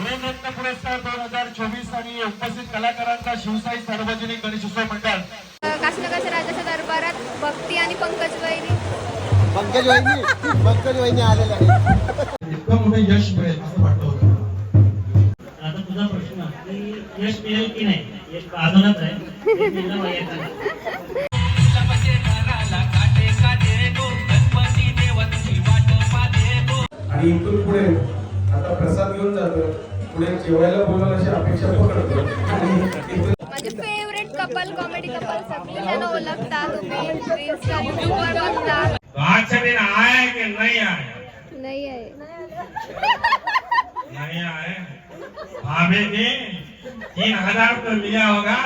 धुरंरत्न पुरस्कार दोन हजार चोवीस आणि उपस्थित कलाकारांचा शिवसाई सार्वजनिक गणेशोत्सव मंडळ. काशीनगरच्या राजाच्या दरबारात भक्ती आणि पंकज वैरी पंकज वहिनी पंकज वहिनी आलेले आहेत. इतकं मोठं यश मिळेल असं वाटलं होतं. आता तुझा प्रश्न की यश मिळेल की नाही? यश अजूनच आहे आहे. आणि इथून पुढे आता प्रसाद घेऊन जातो पुढे जेवायला बोलवलं अशी अपेक्षा पकडतो माझे फेवरेट कपल कॉमेडी कपल सगळे जण ओळखता तुम्ही रील्सला बघता तो आज दिन आया कि नहीं आया नाही आहे नहीं आए भाभी तीन हज़ार तो लिया होगा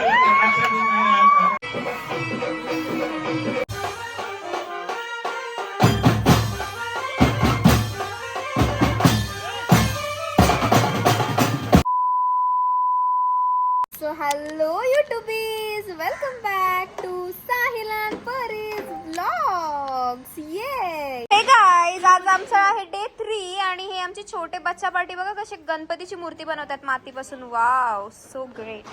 आमचं आहे डे थ्री आणि हे आमचे छोटे बच्चा पार्टी बघा कसे गणपतीची मूर्ती बनवतात मातीपासून. वाव सो ग्रेट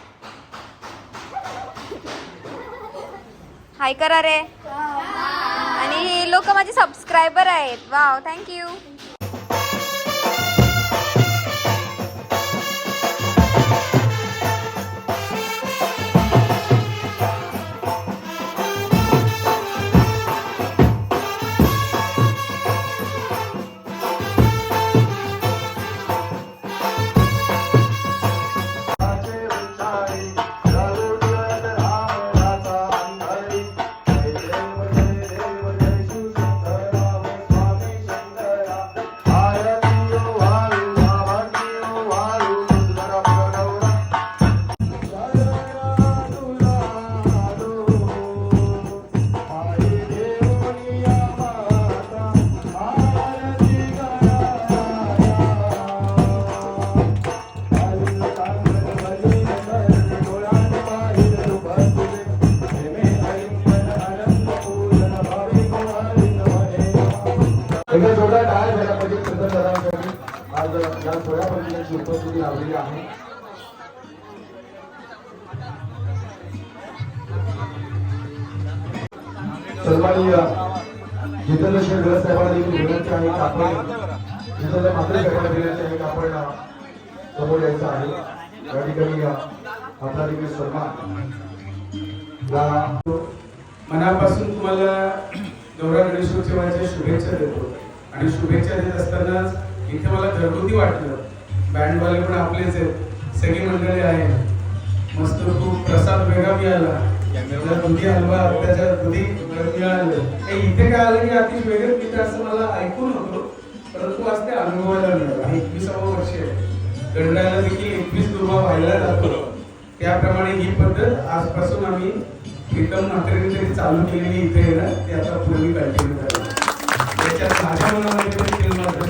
हाय करा रे. आणि हे लोक माझे सबस्क्रायबर आहेत. वाव थँक्यू जितेंद्र आपण समोर यायचं आहे या ठिकाणी आपला देखील सन्मान या मनापासून तुम्हाला गौरा गणेशोत्सवाच्या शुभेच्छा देतो. आणि शुभेच्छा देत असतानाच इथे मला घरगुती वाटलं. बँडवाले पण आपलेच आहेत. सगळी मंडळी आहेत. मस्त खूप प्रसाद वेगळा मिळाला. त्याला दुधी हलवा त्याच्या दुधी मिळालं. इथे काय आलं की अतिशय वेगळं मिळतं असं मला ऐकून होतो परंतु आज ते अनुभवायला मिळालं. आणि एकविसावं वर्ष आहे. गणरायाला देखील एकवीस दुर्वा व्हायला जातो त्याप्रमाणे ही पद्धत आजपासून आम्ही प्रीतम म्हात्रेने तरी चालू केलेली इथे आहे ना ती आता पूर्वी कंटिन्यू करावी त्याच्यात माझ्या मनामध्ये तरी तेल मात्र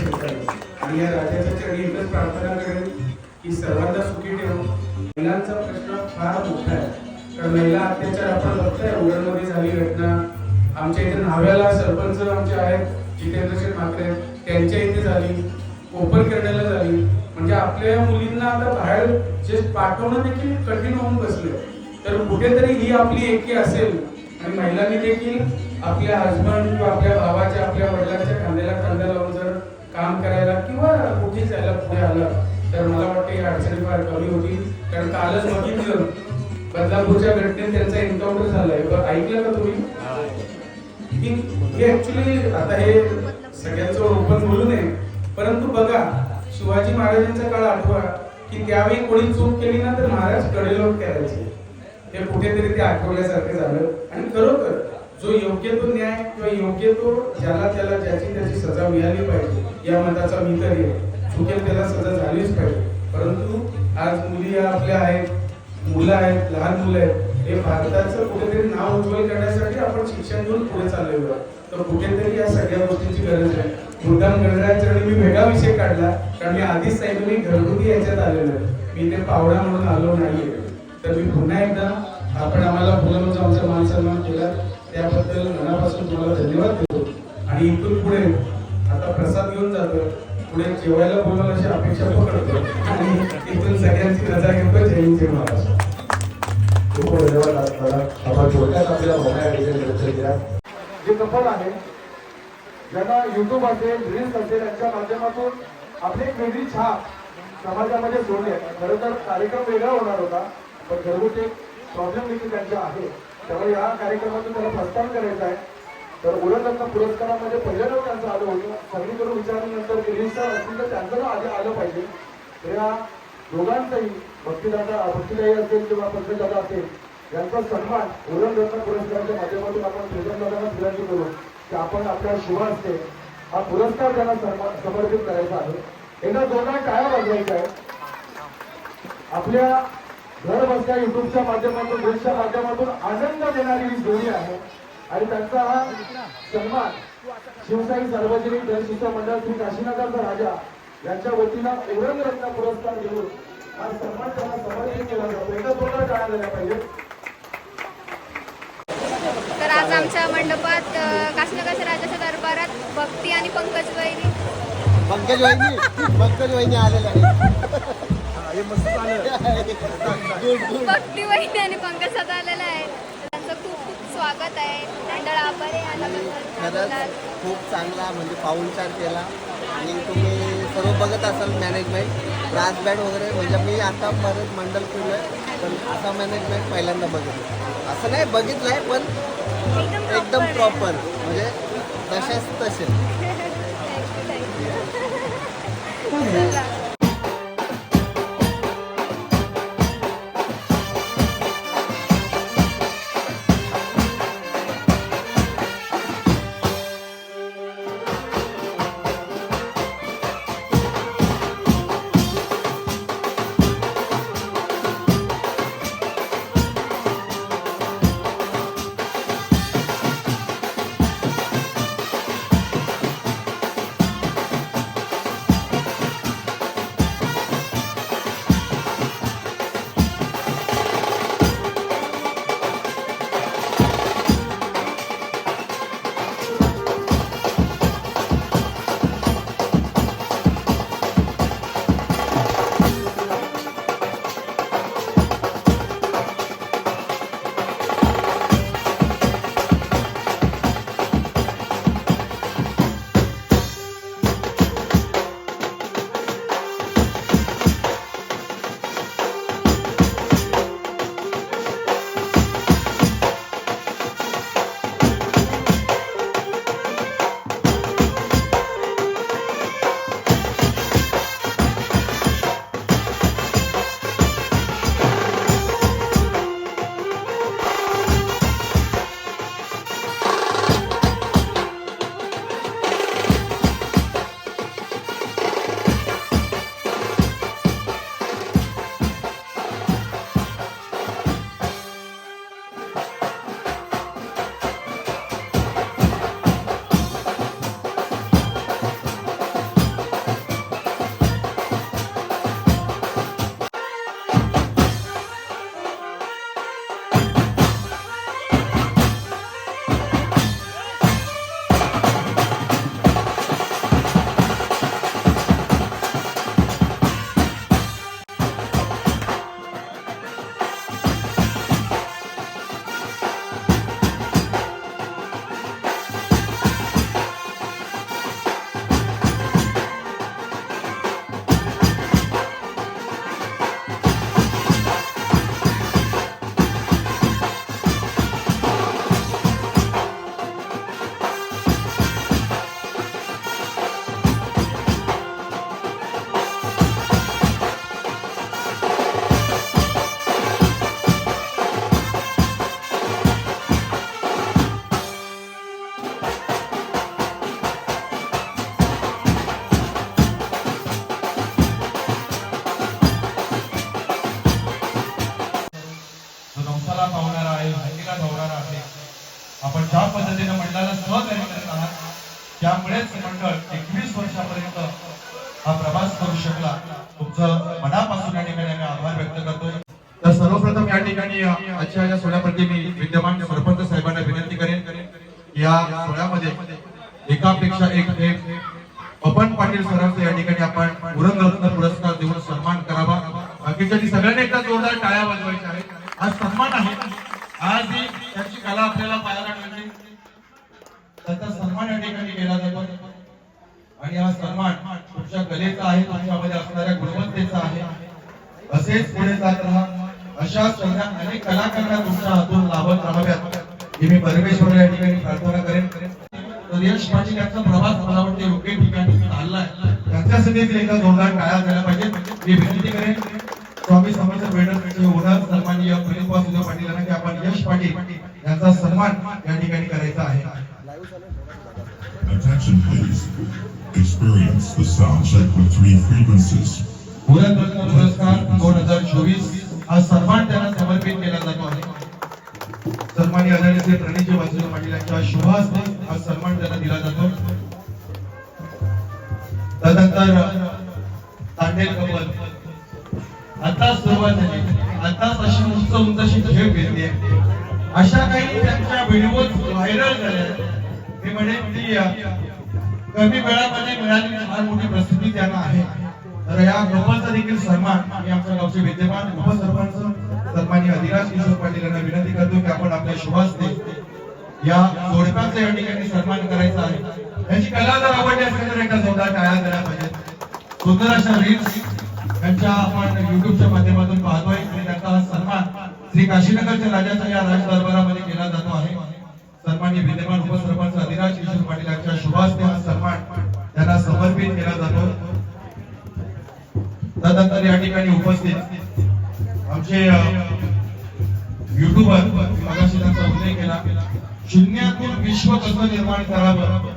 आणि या राजाच्या चरणी एकच प्रार्थना करेन की सर्वांना सुखी ठेवू. महिलांचा प्रश्न फार मोठा आहे. कारण महिला अत्याचार आपण बघतोय. उरणमध्ये झाली घटना. आमच्या इथे न्हाव्याला सरपंच आमचे आहेत. जितेंद्र शेठ आहेत. त्यांच्या इथे झाली ओपन करण्याला झाली. म्हणजे आपल्या मुलींना आता बाहेर जे पाठवणं देखील कठीण होऊन बसले तर कुठेतरी ही आपली एकी असेल. आणि महिलांनी देखील आपल्या हजबंड किंवा आपल्या भावाच्या आपल्या वडिलांच्या खांद्याला खांदा लावून जर काम करायला किंवा कुठे जायला पुढे आलं तर मला वाटतं ही अडचणी फार कमी होतील कारण कालच बघितलं बदलापूरच्या घटनेत त्यांचा एन्काउंटर झालाय. ऐकलं का तुम्ही? हे. ऍक्च्युली आता हे सगळ्यांचं ओपन बोलू नये परंतु बघा शिवाजी महाराजांचा काळ आठवा की त्यावेळी कोणी चूक केली ना तर महाराज कडेलोट करायचे हे कुठेतरी ते आठवल्यासारखं झालं आणि खरोखर जो योग्य तो न्याय किंवा योग्य तो ज्याला त्याला ज्याची त्याची सजा मिळाली पाहिजे या मताचा मी तरी आहे. चुकेल त्याला सजा झालीच पाहिजे परंतु आज मुली आपल्या आहेत मुलं आहेत लहान मुलं आहेत हे भारताचं कुठेतरी नाव उज्ज्वल करण्यासाठी आपण शिक्षण घेऊन पुढे चाललेलो आहोत. तर कुठेतरी या सगळ्या गोष्टींची गरज आहे. मुद्दाम गणरायाच्याकडे मी वेगळा विषय काढला कारण मी आधीच सांगितलं मी घरगुती याच्यात आलेलो आहे. मी ते पावडा म्हणून आलो नाहीये. तर मी पुन्हा एकदा आपण आम्हाला बोलवून आमचा मान सन्मान केला. त्याबद्दल मनापासून तुम्हाला धन्यवाद देतो. आणि इथून पुढे आता प्रसाद घेऊन जातो. पुढे जेवायला बोलवलं अशी अपेक्षा पकडतो. आणि सगळ्यांची रजा घेतो. जैन हिंद जय खूप धन्यवाद. आपण थोडक्यात जे कपल आहे ज्यांना युट्यूब असेल रील्स असेल यांच्या माध्यमातून आपली एक वेगळी छाप समाजामध्ये सोडली आहे. खरं तर कार्यक्रम वेगळा होणार होता पण घरगुती प्रॉब्लेम देखील त्यांच्या आहे. त्यामुळे या कार्यक्रमातून त्याला प्रस्थान करायचं आहे. तर उलटरत्न पुरस्कारामध्ये पहिल्यांदा त्यांचं आलं होतं. सगळीकडून विचारल्यानंतर रील्सचा असतील तर त्यांचं आधी आलं पाहिजे. या दोघांचंही भक्तीदादा भक्तिदाई असेल किंवा पंकजदादा असेल यांचा सन्मान उरणरत्न पुरस्काराच्या माध्यमातून आपण प्रेमदादांना विनंती करू की आपण आपल्या शुभास्ते हा पुरस्कार त्यांना सन्मान समर्पित करायचा आहे. एकदा दोघांना काय वाजवायचं आहे आपल्या घर बसल्या युट्यूबच्या माध्यमातून रील्सच्या माध्यमातून आनंद देणारी ही जोडी आहे. आणि त्यांचा हा सन्मान शिवसाई सार्वजनिक जनशिष्ट मंडळ श्री राजा यांच्या वतीनं औरंगरत्न पुरस्कार घेऊन हा सन्मान त्यांना समर्पित केला जातो. एकदा दोघांना टाळा दिला पाहिजे तर आज आमच्या मंडपात अ, काशीनगरच्या राजाच्या दरबारात भक्ती आणि पंकज वहिनी. पंकज वहिनी पंकज वहिनी आलेल्या आहेत. भक्ती वहिनी आणि पंकज दादा आलेला आहे त्यांचं खूप खूप स्वागत आहे. मंडळ आभारी आहे. आल्याबद्दल खरंच खूप चांगला म्हणजे पाऊलचार केला. आणि तुम्ही सर्व बघत असाल मॅनेजमेंट ब्रास बँड वगैरे म्हणजे मी आता बरेच मंडल फिरलो आहे पण असा मॅनेजमेंट पहिल्यांदा बघितलं. असं नाही बघितलं आहे पण एकदम प्रॉपर म्हणजे तसेच तसे உறவு शुभ हस्ते हा सन्मान त्यांना दिला जातो. त्यानंतर तांडेल कपल आता सुरुवात झाली. आताच अशी उंच उंचशी झेप घेतली अशा काही त्यांच्या व्हिडिओ व्हायरल झाल्या ते म्हणे की कमी वेळामध्ये मिळाली फार मोठी प्रसिद्धी त्यांना आहे. तर या कपलचा देखील सन्मान मी आमच्या गावचे विद्यमान उपसरपंच सन्मान्य अधिराज किशोर पाटील यांना विनंती करतो की आपण आपल्या शुभास्ते या जोडप्याचा या ठिकाणी सन्मान करायचा आहे. याची कला जर आवडली असेल तर एका जोरदार टाळ्या करायला पाहिजे. सुंदर अशा रील्स त्यांच्या आपण युट्यूबच्या माध्यमातून पाहतोय. आणि त्यांचा सन्मान श्री काशीनगरच्या राजाच्या या राज दरबारामध्ये केला जातो आहे. सन्मान्य विद्यमान उपसरपंच अधिराज किशोर पाटील यांच्या शुभास्ते हा सन्मान त्यांना समर्पित केला जातो. तदनंतर या ठिकाणी उपस्थित आमचे युट्यूबर मगाशी त्यांचा उल्लेख केला. शून्यातून विश्व कसं निर्माण करावं?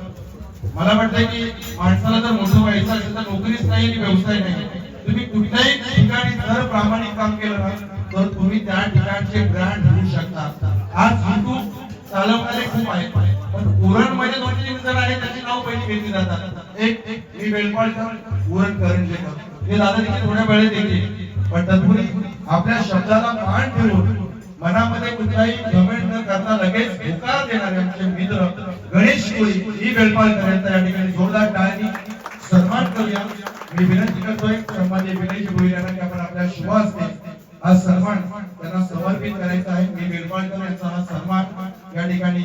मला वाटतं की माणसाला जर मोठं व्हायचं असेल तर नोकरीच नाही आणि व्यवसाय नाही. तुम्ही कुठल्याही ठिकाणी जर प्रामाणिक काम केलं ना तर तुम्ही त्या ठिकाणचे ब्रँड होऊ शकता. आज युट्यूब चालवणारे खूप आहेत. पण उरणमध्ये म्हणजे दोन तीन जण आहेत त्याची नाव पहिली घेतली जातात. एक एक मी बेलपाळकर उरण करंजेकर म्हणजे हे दादा देखील थोड्या वेळेत येते पण तत्पूर्वी आपल्या शब्दाला मान ठेवून मनामध्ये कुठलाही घमेंड न करता लगेच होकार देणारे आमचे मित्र गणेश कोळी ही बेलपाळकर यांचा या ठिकाणी जोरदार टाळणी सन्मान करूया. मी विनंती करतोय सन्मान्य विनयजी भोईर यांना की आपण आपल्या शुभ हस्ते हा सन्मान त्यांना समर्पित करायचा आहे. मी बेलपाळकर यांचा हा सन्मान या ठिकाणी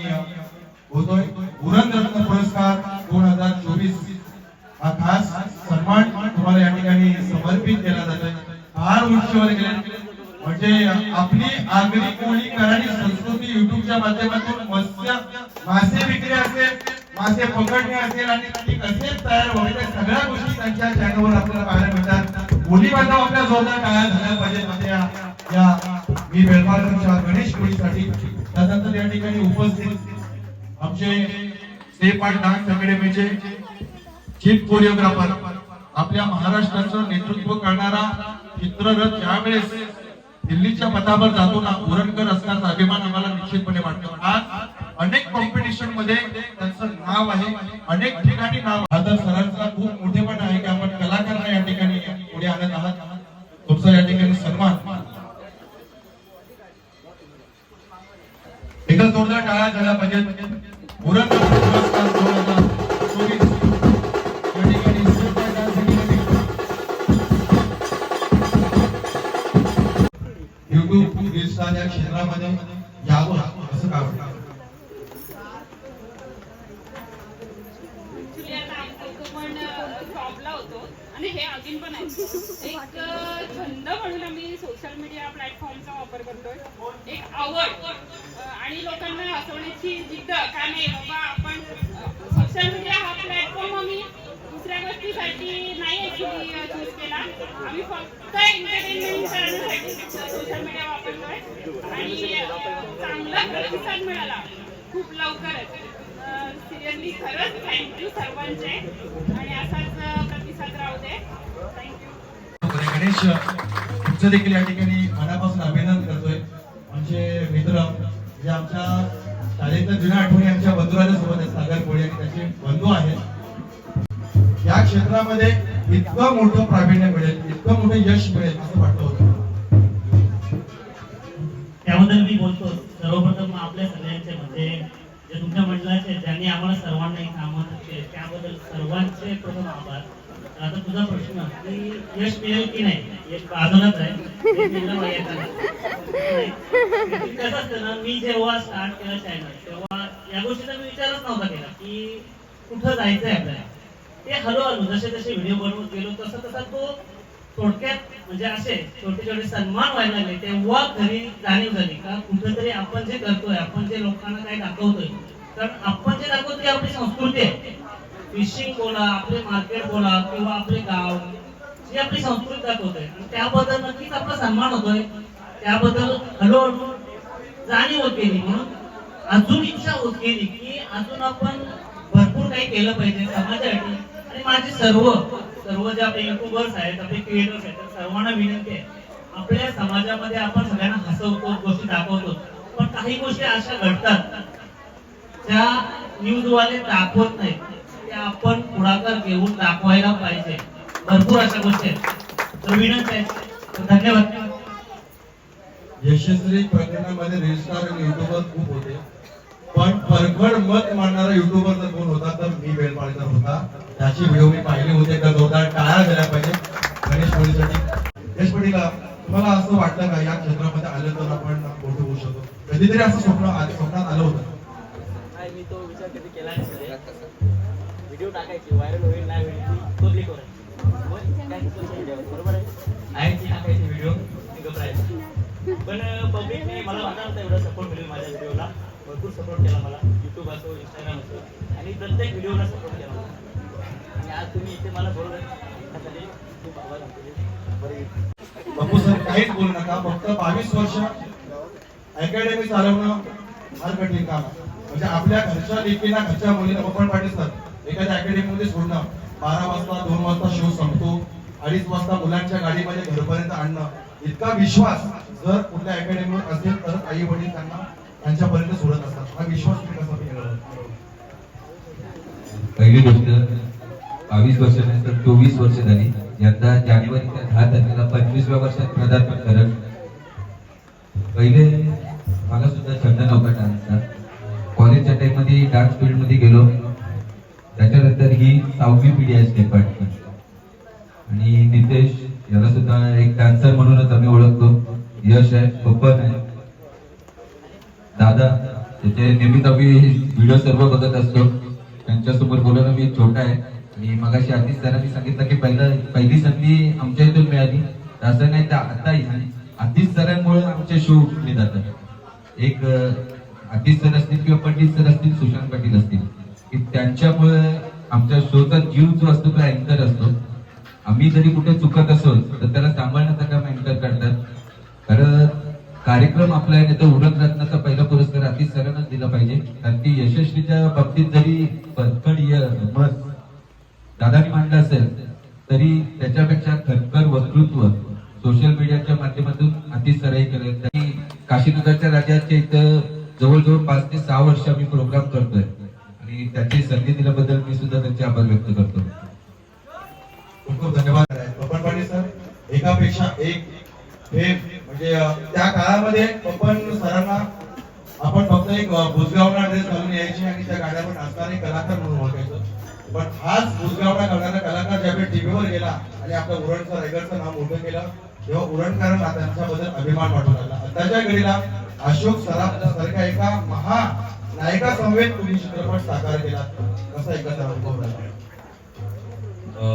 होतोय. उरणरत्न पुरस्कार दोन हजार चोवीस. हा खास सन्मान तुम्हाला या ठिकाणी समर्पित केला जातोय. फार उंचीवर गेले. म्हणजे आपली आगरी कोळी कराडी संस्कृती युट्यूबच्या माध्यमातून मत्स्य मासे विक्री असेल मासे पकडणे असेल आणि ती कसे तयार व्हायचे सगळ्या गोष्टी त्यांच्या चॅनलवर आपल्याला पाहायला मिळतात. बोली बांधव आपल्या जोरदार टाळ्या झाल्या पाहिजेत. म्हणजे या मी बेलपालकरच्या गणेश कोळीसाठी त्यानंतर या ठिकाणी उपस्थित आमचे स्टेप आर्ट डान्स अकॅडमीचे चीफ कोरिओग्राफर आपल्या महाराष्ट्राचं नेतृत्व करणारा चित्ररथ ज्यावेळेस दिल्लीच्या पथावर जातो ना उरणकर असण्याचा अभिमान आम्हाला निश्चितपणे वाटतो. आज अनेक कॉम्पिटिशनमध्ये त्यांचं नाव आहे. अनेक ठिकाणी नाव. हा तर सरांचा खूप मोठेपण आहे की आपण कलाकारांना या ठिकाणी पुढे आणत आहात. तुमचा या ठिकाणी सन्मान. एकदा जोरदार टाळा झाला पाहिजे उरणकर तुमचं देखील या ठिकाणी मनापासून अभिनंदन करतोय. म्हणजे मित्र जे आमच्या शाळेतल्या जुन्या आठवणी आमच्या बंधुराच्या सोबत आहेत सागर कोळी आणि त्याचे बंधू आहेत. या क्षेत्रामध्ये इतकं मोठं प्रावीण्य मिळेल इतकं मोठं यश मिळेल असं वाटतं होतं. त्याबद्दल मी बोलतो. सर्वप्रथम आपल्या सगळ्यांचे म्हणजे जे तुमच्या मंडळाचे ज्यांनी आम्हाला सर्वांना इथं आमंत्रित केले त्याबद्दल सर्वांचे प्रथम आभार. आता तुझा प्रश्न की यश मिळेल की नाही? यश अजूनच आहे. कसं असतं ना मी जेव्हा स्टार्ट केलं चॅनल तेव्हा या गोष्टीचा मी विचारच नव्हता केला की कुठं जायचंय आपल्याला? ते हळूहळू जसे जसे व्हिडिओ बनवत गेलो तसं तसा तो थोडक्यात म्हणजे असे छोटे छोटे सन्मान व्हायला लागले तेव्हा घरी जाणीव झाली का कुठेतरी आपण जे करतोय आपण जे लोकांना काय दाखवतोय कारण आपण जे दाखवतोय आपली संस्कृती आहे. फिशिंग बोला आपले मार्केट बोला किंवा आपले गाव जी आपली संस्कृती दाखवतोय त्याबद्दल नक्कीच आपला सन्मान होतोय. त्याबद्दल हळूहळू जाणीव होत गेली म्हणून अजून इच्छा होत गेली की अजून आपण भरपूर काही केलं पाहिजे समाजासाठी. आणि माझे सर्व सर्व जे आपले युट्यूबर्स आहेत आपले क्रिएटर्स आहेत सर्वांना विनंती आहे. आपल्या समाजामध्ये आपण सगळ्यांना हसवतो गोष्टी दाखवतो. पण काही गोष्टी अशा घडतात त्या न्यूजवाले दाखवत नाहीत. त्या आपण पुढाकार घेऊन दाखवायला पाहिजे. भरपूर अशा गोष्टी आहेत. तर विनंती आहे. धन्यवाद. यशस्वी प्रकरणामध्ये रजिस्ट्रार आणि युट्यूबर खूप होते. पण परखड मत मांडणारा युट्यूबर जर कोण होता? तर मी बेलपाळकर होता. त्याची व्हिडिओ मी पाहिले होते. तर जोरदार टाळ्या झाल्या पाहिजे. गणेश पडीसाठी यश पडीला तुम्हाला असं वाटतं का? या क्षेत्रामध्ये आलं तर आपण मोठं होऊ शकतो. कधीतरी असं स्वप्न स्वप्नात आलं होतं. नाही मी तो विचार कधी केला नाही. व्हिडिओ टाकायची व्हायरल होईल नाही होईल ती पब्लिक करायची बरोबर आहे? ती टाकायची व्हिडिओ? घबरायची पण पब्लिकने मला वाटत एवढा सपोर्ट मिळेल माझ्या व्हिडिओला. भरपूर सपोर्ट केला मला युट्यूब असो इंस्टाग्राम असो. आणि प्रत्येक व्हिडिओला सपोर्ट केला आणि आज तुम्ही इथे मला बरोबर खूप बापू सर काहीच बोलू नका. फक्त बावीस वर्ष अकॅडमी चालवणं फार कठीण काम म्हणजे आपल्या घरच्या लेकीला घरच्या मुलीला पप्पन पाटील सर एखाद्या अकॅडमीमध्ये सोडणं बारा वाजता दोन वाजता शो संपतो. अडीच वाजता मुलांच्या गाडीमध्ये घरपर्यंत आणणं. इतका विश्वास जर कुठल्या अकॅडमीवर असेल तर आई वडील त्यांना त्यांच्यापर्यंत सोडत असतात. हा विश्वास तुम्ही कसा मिळवला पहिली गोष्ट बावीस वर्षानंतर चोवीस वर्ष झाली. यंदा जानेवारीच्या दहा तारखेला पंचवीसव्या वर्षात पदार्पण करत. पहिले मला सुद्धा छंद नव्हता डान्सचा. कॉलेजच्या टाइममध्ये डान्स फील्डमध्ये गेलो. त्याच्यानंतर ही सहावी पिढी आहे स्टेपाटची आणि नितेश याला सुद्धा एक डान्सर म्हणूनच आम्ही ओळखतो. यश आहे बब्बन आहे. दादा त्याचे नेहमीच आम्ही व्हिडिओ सर्व बघत असतो. त्यांच्यासमोर बोलणं मी छोटा आहे. आणि मगाशी आधीच त्यांना मी सांगितलं की पहिला पहिली संधी आमच्या इथून मिळाली. असं नाही तर आताही. आधीच सरांमुळे आमचे शो उठले जातात. एक आधीच सर असतील किंवा पंडित सर असतील सुशांत पाटील असतील. की त्यांच्यामुळे आमच्या शोचा जीव जो असतो तो अँकर असतो. आम्ही जरी कुठे चुकत असो तर त्याला सांभाळण्याचं काम अँकर करतात. कारण कार्यक्रम आपला आहे तर उरकरत्नाचा पहिला पुरस्कार अतिश सरांनाच दिला पाहिजे. कारण की यशस्वीच्या बाबतीत जरी परखड मत दादानी मांडलं असेल तरी त्याच्यापेक्षा खरखर वक्तृत्व सोशल मीडियाच्या माध्यमातून अति सराई केलं काशीनगरच्या राज्याच्या इथं जवळजवळ पाच ते सहा वर्ष आम्ही प्रोग्राम करतोय. आणि त्याची संधी दिल्याबद्दल मी सुद्धा त्यांचे आभार व्यक्त करतो. खूप खूप धन्यवाद. पप्पन पाटील सर एकापेक्षा एक हे म्हणजे त्या काळामध्ये पप्पन सरांना आपण फक्त एक भुजगावना ड्रेस घालून यायची आणि त्या गाण्यावर नाचणारे कलाकार म्हणून ओळखायचो. पण हाच भुजगावना करणारा कलाकार ज्यावेळी टीव्हीवर गेला आणि आपल्या उरणचं रायगडचं नाव मोठं केलं तेव्हा उरणकरांना त्यांच्याबद्दल अभिमान वाटू लागला. आताच्या घडीला अशोक सराफ सारख्या एका महा नायका समवेत तुम्ही चित्रपट साकार केला कसा एकत्र अनुभव अ,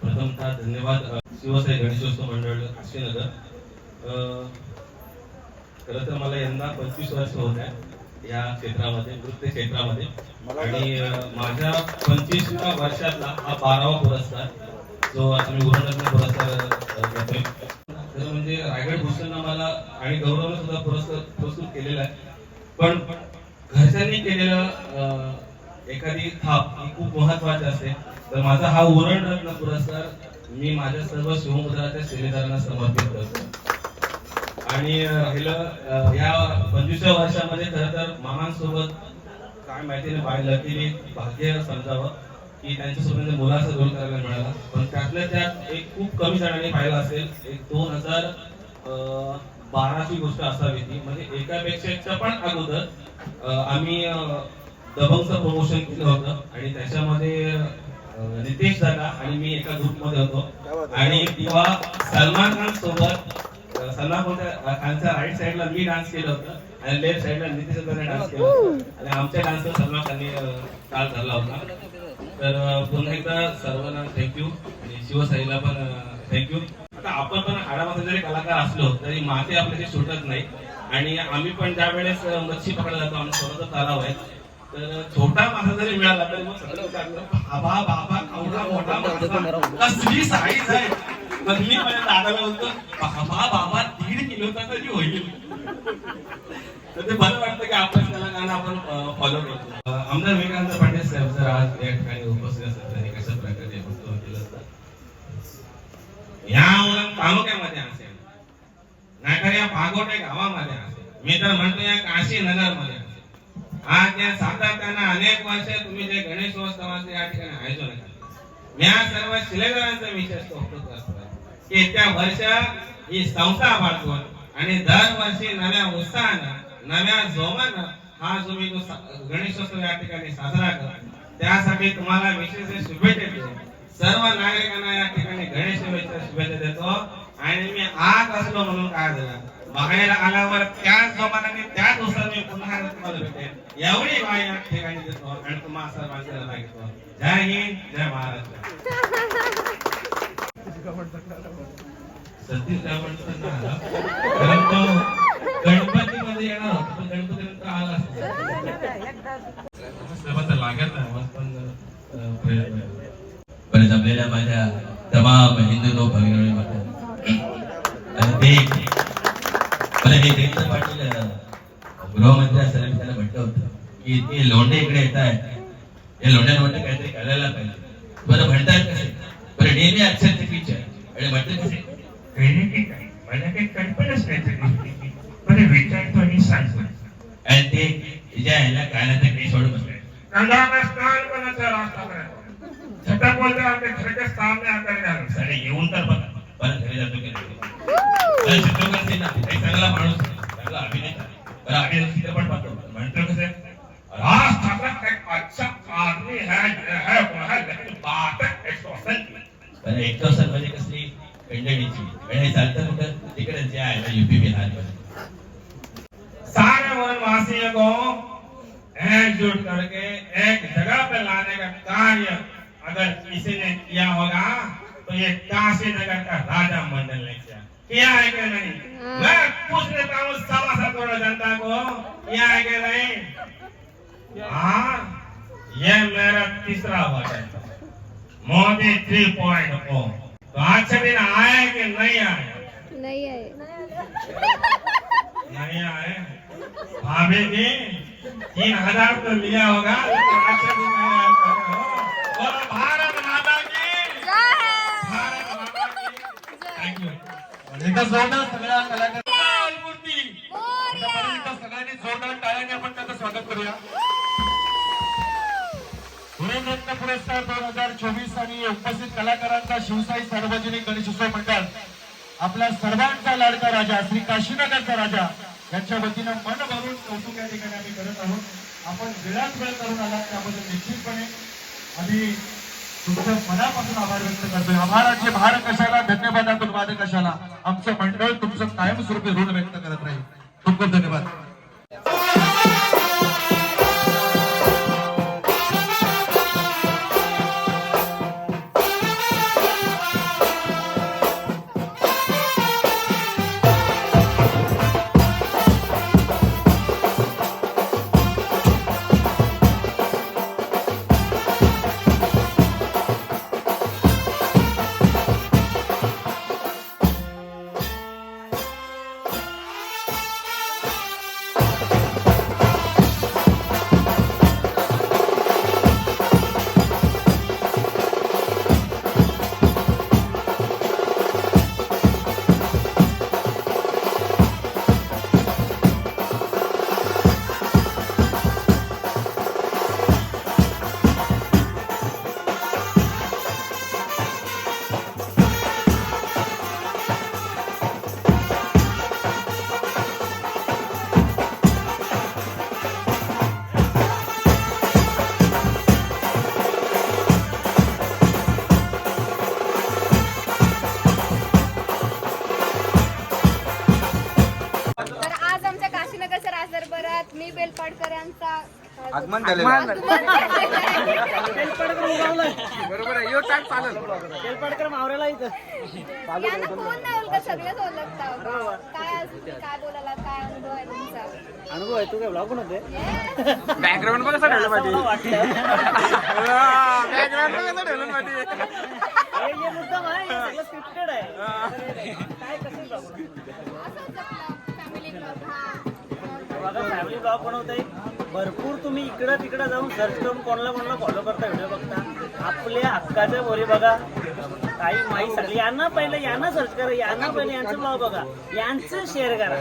प्रथमतः धन्यवाद शिवसाई गणेशोत्सव मंडळ काशीनगर अ, खरं तर मला यंदा पंचवीस वर्ष होत आहे या क्षेत्रामध्ये नृत्य क्षेत्रामध्ये. आणि माझ्या पंचवीसव्या वर्षातला हा बारावा पुरस्कार जो आता मी उरणरत्न पुरस्कार घेतोय खरं म्हणजे रायगड भूषणला मला आणि गौरवनं सुद्धा पुरस्कार पुरस्कृत केलेला आहे. पण घरच्यांनी केलेलं एखादी थाप ही खूप महत्वाची असते तर माझा हा उरण रत्न पुरस्कार मी माझ्या सर्व शिवमुद्राच्या सेवेदारांना समर्पित करतो. आणि राहिलं या पंचवीसव्या वर्षामध्ये खरं तर मामांसोबत काय माहिती नाही की मी भाग्य समजावं की त्यांच्यासोबत मुलाचा रोल करायला मिळाला. पण त्यातल्या त्यात एक खूप कमी जणांनी पाहिलं असेल एक दोन हजार बाराची गोष्ट असावी ती. म्हणजे एकापेक्षा पण अगोदर आम्ही दबंगचं प्रमोशन केलं होतं. आणि त्याच्यामध्ये नितेश दादा आणि मी एका ग्रुपमध्ये होतो. आणि तेव्हा सलमान खान सोबत सलमान खानच्या राईट साईडला मी डान्स केलं होतं. आणि लेफ्ट साईडला नितेश दादाने डान्स केला होता. आणि आमच्या डान्सवर सलमान खानने काल झाला धरला होता. तर पुन्हा एकदा सर्वांना थँक्यू आणि शिवसाईला पण थँक्यू आता आपण पण हाडामध्ये जरी कलाकार असलो तरी मासे आपल्याशी सुटत नाही. आणि आम्ही पण ज्या वेळेस मच्छी पकडला जातो आमचा स्वतःचा तलाव आहे तर छोटा मासा जरी मिळाला तरी मग सगळं बाबा बाबा कवडा मोठा मासा. कसली साईज आहे. मग मी माझ्या दादाला बोलतो बाबा बाबा दीड किलोचा तरी होईल. तर ते बरं वाटतं की आपण त्याला गाणं आपण फॉलो करतो. आमदार विवेकानंद पाटील साहेब जर आज या ठिकाणी उपस्थित असतात त्यांनी कशा प्रकारे वक्तव्य केलं असतं या उरण तालुक्यामध्ये असेल. नाहीतर या पागोटे गावामध्ये असेल. मी तर म्हणतो या काशी नगरमध्ये आज या सातत्यानं अनेक वर्ष तुम्ही जे गणेशोत्सवाचं या ठिकाणी आयोजन केलं. या सर्व शिलेदारांचं विशेष कौतुक असतं की त्या वर्ष ही संस्था बाळगून आणि दरवर्षी नव्या उत्साहानं नव्या जोमानं हा जो मी तो गणेशोत्सव या ठिकाणी साजरा करा त्यासाठी तुम्हाला विशेष शुभेच्छा देतो. सर्व नागरिकांना या ठिकाणी गणेश चतुर्थीच्या शुभेच्छा देतो. आणि मी आज असलो म्हणून काय झालं? बाहेर आल्यावर त्याच जोमाने त्याच उत्साहाने पुन्हा एकदा तुम्हाला भेटेल एवढी वाय या ठिकाणी देतो आणि तुम्हाला सर्वांचे रजा घेतो जय हिंद जय महाराष्ट्र सतीश परंतु गणपतीमध्ये येणार होता पण गणपती नंतर आला असता. लागत नाही पण प्रयत्न. पण जमलेल्या माझ्या तमाम हिंदू लोक भगिनी आणि ते मला हे जयंत पाटील गृहमंत्री असताना त्याला म्हटलं होतं की ते लोंढे इकडे येत आहेत या लोंढ्यांमध्ये काहीतरी करायला पाहिजे बरं म्हणतात कसे बरं नेहमी अक्षर चुकीचे आणि म्हणतात कसे काय मला काही कल्पनाच नाही विचारतो आणि सांगतो आणि ते तिच्या ह्याला कानाचा काही सोड बसले रास्ता छटा बोलतो आमच्या घरच्या सामने आकार घालून अरे येऊन तर बघा. परत घरी जातो की नाही अरे चित्रकार सिन्हा काही चांगला माणूस आहे, चांगला अभिनेता आहे. बरं आम्ही चित्रपट पाहतो. म्हणतो कसं आहे? राज ठाकरे एक अच्छा आदमी है जो है वो है लेकिन बात है एक सौ अस्सी की। पण एक दिवसात म्हणजे कसली? पेंडणीची आणि चालतं कुठं? तिकडे जे आहे ना युपी बिहारमध्ये. सारे वनवासियों को एकजुट करके एक जगह पे लाने का कार्य अगर किसी ने किया होगा तो ये काशी नगर का राजा मंडल ने किया किया है कि नहीं मैं पूछ लेता हूँ सवा सा करोड़ जनता को किया है कि नहीं हाँ ये मेरा तीसरा budget Modi three point O तो आज से दिन आए कि नहीं आए नाही आहे नहीं आए भाभी जी तीन हज़ार तो लिया होगा लेकिन अच्छा भी नहीं आया सगळ्या कलाकार मूर्ती एकदा सगळ्यांनी जोरदार टाळ्याने आपण त्याचं स्वागत करूया. गुरुरत्न पुरस्कार दोन हजार चोवीस आणि उपस्थित कलाकारांचा शिवसाई सार्वजनिक गणेशोत्सव मंडळ आपल्या सर्वांचा लाडका राजा श्री काशीनगरचा राजा यांच्या वतीनं मन भरून कौतुक या ठिकाणी आम्ही करत आहोत. आपण वेळात वेळ करून आलात त्याबद्दल निश्चितपणे आम्ही तुमचं मनापासून आभार व्यक्त करतोय. आभाराचे म्हणजे भार कशाला धन्यवादातून वाद कशाला? आमचं मंडळ तुमचं कायमस्वरूपी ऋण व्यक्त करत राहील. खूप खूप धन्यवाद. झालेलं आगमन बरोबर आहे. यो टाक चालेल यांना कोण नाही ओळखत सगळेच ओळखतात काय आज तुम्ही काय बोलायला काय अनुभव आहे तुमचा? अनुभव आहे. तू काय ब्लॉग बनवते? Yes. बॅकग्राऊंड बघ कसं ठेवलं पाहिजे बॅकग्राऊंड बघ कसं ठेवलं पाहिजे हे जे मुद्दाम आहे. हे सगळं स्क्रिप्टेड आहे. काय कसं ब्लॉग माझा फॅमिली ब्लॉग बनवताय. भरपूर तुम्ही इकडं तिकडं जाऊन सर्च करून कोणाला कोणाला फॉलो करता व्हिडिओ बघता. आपल्या हक्काच्या बोरी बघा. काही माहीत सगळी. यांना पहिलं यांना सर्च करा. यांना पहिले यांचं ब्लॉग बघा. यांचं शेअर करा.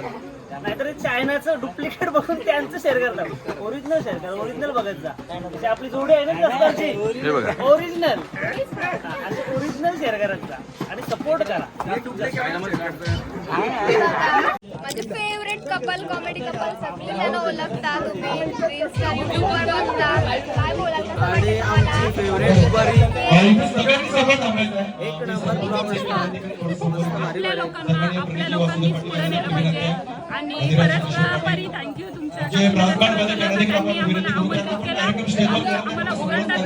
नाहीतर चायनाचं डुप्लिकेट बघून त्यांचं शेअर करतात ओरिजिनल शेअर करा ओरिजिनल बघत जा. म्हणजे आपली जोडी आहे ना कस्टमरची ओरिजिनल असं ओरिजिनल शेअर करत जा आणि सपोर्ट करा. माझे फेवरेट कपल कॉमेडी कपल सगळ्यांना ओळखता तुम्ही रील्सला युट्यूबवर बघता काय ब्लॉग आपल्या लोकांना आपल्या लोकांनीच पुढे नेलं पाहिजे. आणि परत परी थँक्यू तुमच्या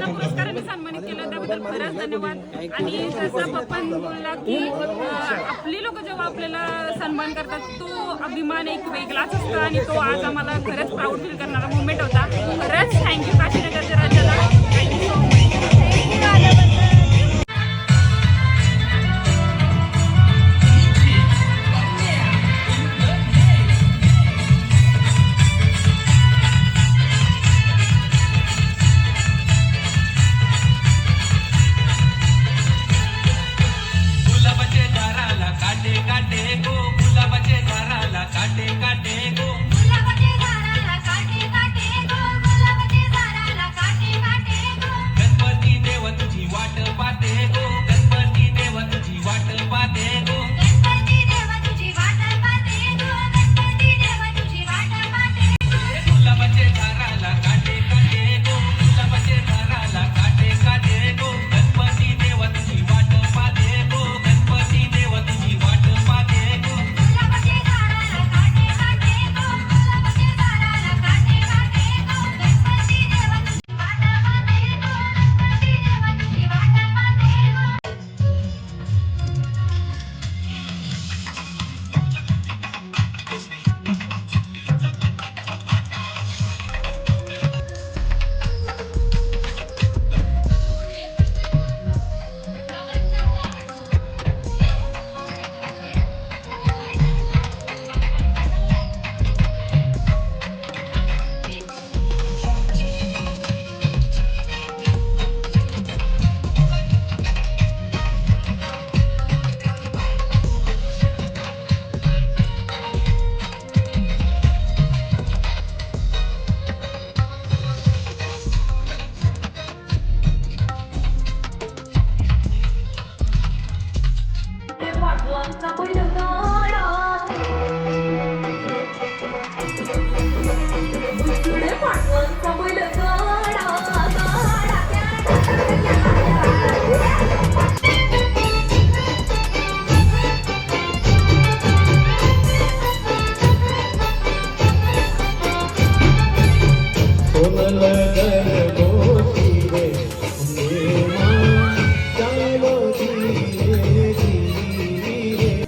पुरस्काराने सन्मानित केलं. त्याबद्दल खरंच धन्यवाद. आणि जसं पप्पान बोलला की आपली लोक जेव्हा आपल्याला सन्मान करतात तो अभिमान एक वेगळाच असतो आणि तो आज आम्हाला खरंच प्राऊड फील करणारा मुवमेंट होता. खरंच थँक्यू काशीनगरच्या राज्याला.